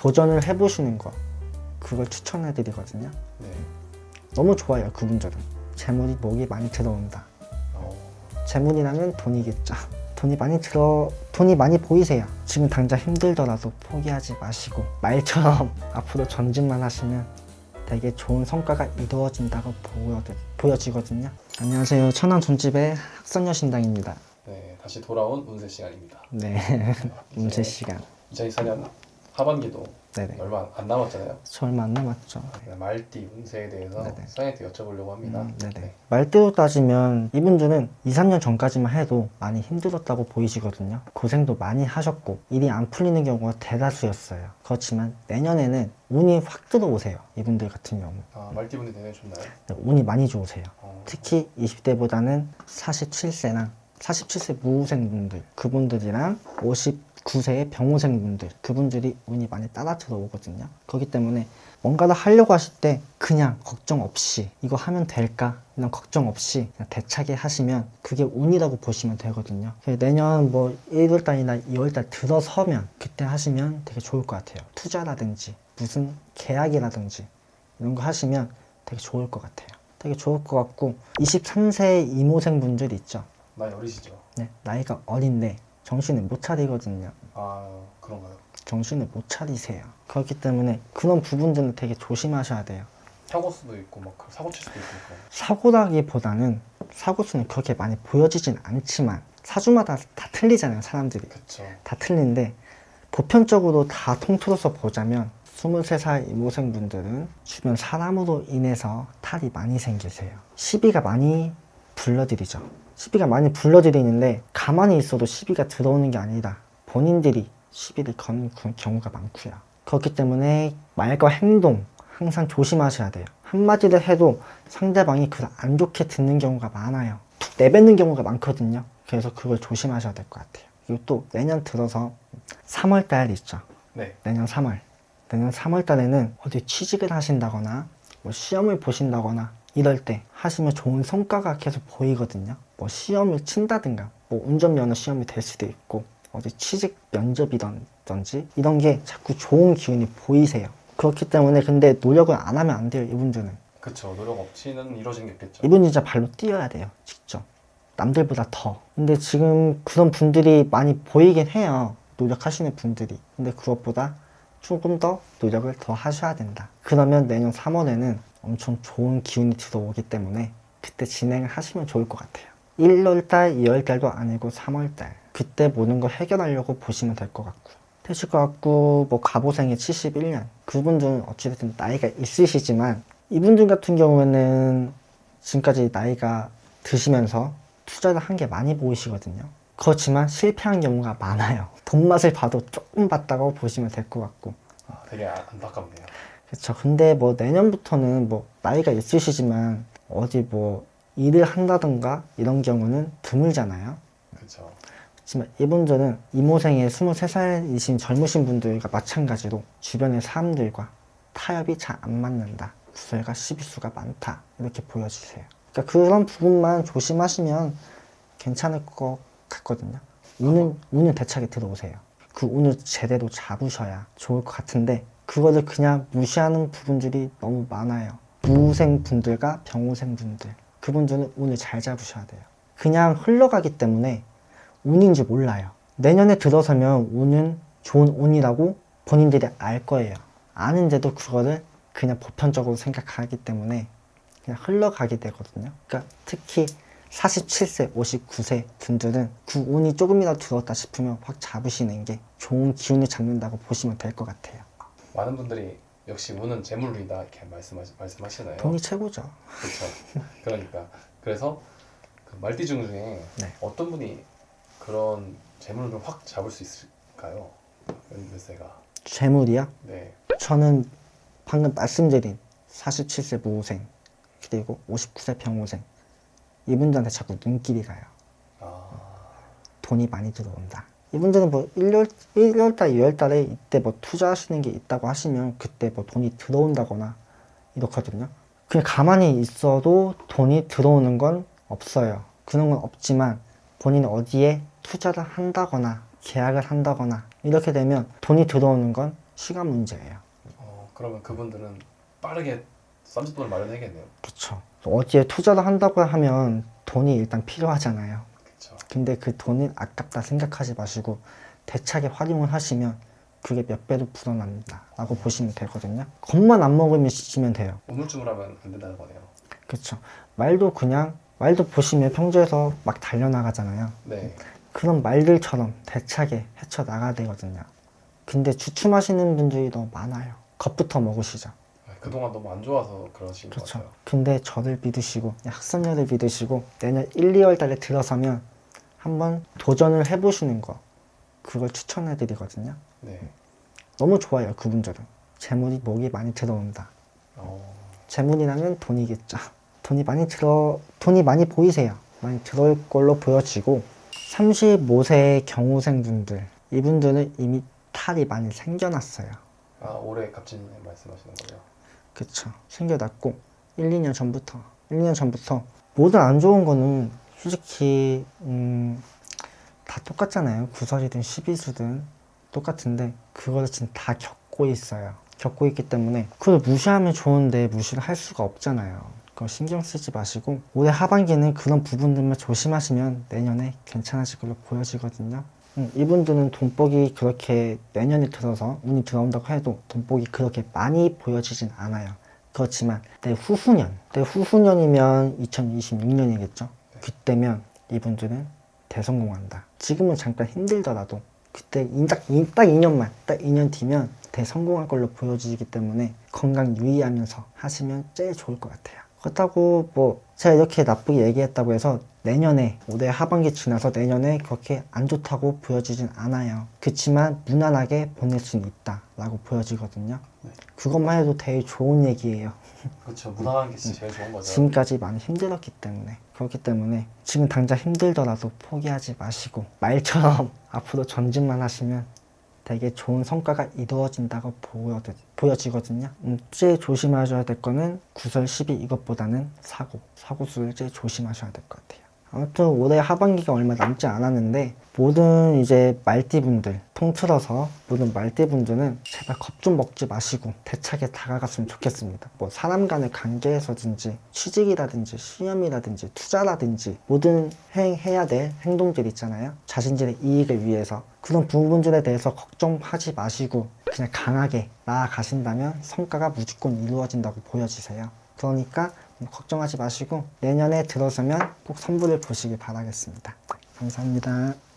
도전을 해보시는 거 그걸 추천해드리거든요. 네. 너무 좋아요 그분들은 재물이 목이 많이 들어온다. 어, 재물이라면 돈이겠죠. 돈이 많이 들어 돈이 많이 보이세요. 지금 당장 힘들더라도 포기하지 마시고 말처럼 앞으로 전진만 하시면 되게 좋은 성과가 이루어진다고 보여, 보여지거든요. 안녕하세요. 천안 존집의 학선여 신당입니다. 네. 다시 돌아온 운세 시간입니다. 네, 운세 시간. 2024년 하반기도 네네. 얼마 안 남았잖아요. 저 얼마 안 남았죠. 네, 말띠 운세에 대해서 네네. 사장님한테 여쭤보려고 합니다. 음, 네네. 네. 말대로 따지면 이분들은 2, 3년 전까지만 해도 많이 힘들었다고 보이시거든요. 고생도 많이 하셨고 일이 안 풀리는 경우가 대다수였어요. 그렇지만 내년에는 운이 확 들어오세요. 이분들 같은 경우. 아, 말띠 분이 되게 좋나요? 네, 운이 많이 좋으세요. 어, 특히 20대보다는 47세나 47세 무생분들 그분들이랑 59세의 병호생분들 그분들이 운이 많이 따라 들어오거든요. 그렇기 때문에 뭔가를 하려고 하실 때 그냥 걱정 없이 이거 하면 될까 이런 걱정 없이 그냥 대차게 하시면 그게 운이라고 보시면 되거든요. 내년 뭐 1월달이나 2월달 들어서면 그때 하시면 되게 좋을 것 같아요. 투자라든지 무슨 계약이라든지 이런 거 하시면 되게 좋을 것 같아요. 되게 좋을 것 같고 23세 이모생 분들 있죠. 나이 어리시죠? 네, 나이가 어린데 정신을 못 차리거든요. 아, 그런가요? 정신을 못 차리세요. 그렇기 때문에 그런 부분들은 되게 조심하셔야 돼요. 사고 수도 있고 막 사고 칠 수도 있고 그런. 사고라기보다는 사고 수는 그렇게 많이 보여지진 않지만 사주마다 다 틀리잖아요, 사람들이. 그쵸. 다 틀린데 보편적으로 다 통틀어서 보자면 23살 이모생분들은 주변 사람으로 인해서 탈이 많이 생기세요. 시비가 많이 불러들이죠. 시비가 많이 불러들이는데 가만히 있어도 시비가 들어오는 게 아니라 본인들이 시비를 그 경우가 많고요. 그렇기 때문에 말과 행동 항상 조심하셔야 돼요. 한마디를 해도 상대방이 그걸 안 좋게 듣는 경우가 많아요. 툭 내뱉는 경우가 많거든요. 그래서 그걸 조심하셔야 될 것 같아요. 그리고 또 내년 들어서 3월 달 있죠. 네. 내년 3월. 내년 3월 달에는 어디 취직을 하신다거나 뭐 시험을 보신다거나 이럴 때 하시면 좋은 성과가 계속 보이거든요. 뭐 시험을 친다든가 뭐 운전면허 시험이 될 수도 있고 어디 취직 면접이던지 이런 게 자꾸 좋은 기운이 보이세요. 그렇기 때문에 근데 노력을 안 하면 안 돼요. 이분들은. 그쵸. 노력 없이는 이루어진 게 없겠죠. 이분 진짜 발로 뛰어야 돼요. 직접. 남들보다 더. 근데 지금 그런 분들이 많이 보이긴 해요. 노력하시는 분들이. 근데 그것보다 조금 더 노력을 더 하셔야 된다. 그러면 내년 3월에는 엄청 좋은 기운이 들어오기 때문에 그때 진행을 하시면 좋을 것 같아요. 1월달, 2월달도 아니고 3월달. 그때 모든 걸 해결하려고 보시면 될 것 같고. 되실 것 같고, 뭐, 가보생이 71년. 그분들은 어찌됐든 나이가 있으시지만, 이분들 같은 경우에는 지금까지 나이가 드시면서 투자를 한 게 많이 보이시거든요. 그렇지만 실패한 경우가 많아요. 돈 맛을 봐도 조금 봤다고 보시면 될 것 같고. 아, 되게 아- 안타깝네요. 그렇죠. 근데 뭐 내년부터는 뭐 나이가 있으시지만 어디 뭐 일을 한다든가 이런 경우는 드물잖아요. 그쵸. 하지만 이분들은 이모생의 23살이신 젊으신 분들과 마찬가지로 주변의 사람들과 타협이 잘 안 맞는다. 구설과 시비수가 많다. 이렇게 보여주세요. 그러니까 그런 부분만 조심하시면 괜찮을 것 같거든요. 운은, 운은 대차게 들어오세요. 그 운을 제대로 잡으셔야 좋을 것 같은데 그거를 그냥 무시하는 부분들이 너무 많아요. 무생 분들과 병호생 분들 그분들은 운을 잘 잡으셔야 돼요. 그냥 흘러가기 때문에 운인지 몰라요. 내년에 들어서면 운은 좋은 운이라고 본인들이 알 거예요. 아는데도 그거를 그냥 보편적으로 생각하기 때문에 그냥 흘러가게 되거든요. 그러니까 특히 47세, 59세 분들은 그 운이 조금이라도 들었다 싶으면 확 잡으시는 게 좋은 기운을 잡는다고 보시면 될 것 같아요. 많은 분들이 역시 운은 재물이다 이렇게 말씀하, 말씀하시나요? 돈이 최고죠. 그렇죠. 그러니까 그래서 그 말띠 중 중에 네. 어떤 분이 그런 재물을 확 잡을 수 있을까요? 연세가. 재물이야? 네. 저는 방금 말씀드린 47세 무호생 그리고 59세 병호생 이분들한테 자꾸 눈길이 가요. 아, 돈이 많이 들어온다. 이분들은 뭐 1월, 1월달, 2월달에 이때 뭐 투자하시는 게 있다고 하시면 그때 뭐 돈이 들어온다거나 이렇거든요. 그냥 가만히 있어도 돈이 들어오는 건 없어요. 그런 건 없지만 본인이 어디에 투자를 한다거나 계약을 한다거나 이렇게 되면 돈이 들어오는 건 시간 문제예요. 어, 그러면 그분들은 빠르게 쌈짓돈을 마련해야겠네요. 그렇죠. 어디에 투자를 한다고 하면 돈이 일단 필요하잖아요. 근데 그 돈을 아깝다 생각하지 마시고 대차게 활용을 하시면 그게 몇 배로 불어납니다. 라고 보시면 되거든요. 겁만 안 먹으시면 돼요. 우물쭈물 하면 안 된다는 거네요. 그렇죠. 말도 그냥 말도 보시면 평소에서 막 달려나가잖아요. 네. 그런 말들처럼 대차게 헤쳐나가야 되거든요. 근데 주춤하시는 분들이 너무 많아요. 겁부터 먹으시죠. 아, 그동안 너무 안 좋아서 그러신 것 그렇죠. 같아요. 근데 저를 믿으시고 학생녀를 믿으시고 내년 1, 2월 달에 들어서면 한번 도전을 해보시는 거 그걸 추천해 드리거든요. 네. 너무 좋아요 그분들은. 재물이 목이 많이 들어온다. 어, 재물이라면 돈이겠죠. 돈이 많이 들어 돈이 많이 보이세요. 많이 들어올 걸로 보여지고 35세 경우생분들 이분들은 이미 탈이 많이 생겨났어요. 아 올해 갑진년 말씀하시는 거예요. 그쵸. 생겨났고 1, 2년 전부터 1, 2년 전부터 모든 안 좋은 거는 솔직히 음, 다 똑같잖아요. 구설이든 시비수든 똑같은데 그거를 지금 다 겪고 있어요. 겪고 있기 때문에 그걸 무시하면 좋은데 무시를 할 수가 없잖아요. 그거 신경 쓰지 마시고 올해 하반기는 그런 부분들만 조심하시면 내년에 괜찮아질 걸로 보여지거든요. 음, 이분들은 돈복이 그렇게 내년에 들어서 운이 들어온다고 해도 돈복이 그렇게 많이 보여지진 않아요. 그렇지만 내 후후년, 내 후후년이면 2026년이겠죠. 그때면 이분들은 대성공한다. 지금은 잠깐 힘들더라도 그때 이- 딱, 이- 딱 2년만, 딱 2년 뒤면 대성공할 걸로 보여지기 때문에 건강 유의하면서 하시면 제일 좋을 것 같아요. 그렇다고 뭐 제가 이렇게 나쁘게 얘기했다고 해서 내년에 올해 하반기 지나서 내년에 그렇게 안 좋다고 보여지진 않아요. 그렇지만 무난하게 보낼 수는 있다라고 보여지거든요. 네. 그것만 해도 되게 좋은 얘기예요. 그렇죠. 무난한 게 진짜 제일 좋은 거죠. 지금까지 많이 힘들었기 때문에 그렇기 때문에 지금 당장 힘들더라도 포기하지 마시고 말처럼 앞으로 전진만 하시면 되게 좋은 성과가 이루어진다고 보여, 보여 지거든요. 음, 제일 조심하셔야 될 거는 구설 12 이것보다는 사고, 사고 수를 제일 조심하셔야 될 것 같아요. 아무튼 올해 하반기가 얼마 남지 않았는데 모든 이제 말띠분들 통틀어서 모든 말띠분들은 제발 겁 좀 먹지 마시고 대차게 다가갔으면 좋겠습니다. 뭐 사람 간의 관계에서든지 취직이라든지 시험이라든지 투자라든지 모든 행해야 될 행동들 있잖아요. 자신들의 이익을 위해서 그런 부분들에 대해서 걱정하지 마시고 그냥 강하게 나아가신다면 성과가 무조건 이루어진다고 보여지세요. 그러니까 뭐 걱정하지 마시고 내년에 들어서면 꼭 선물을 보시길 바라겠습니다. 감사합니다.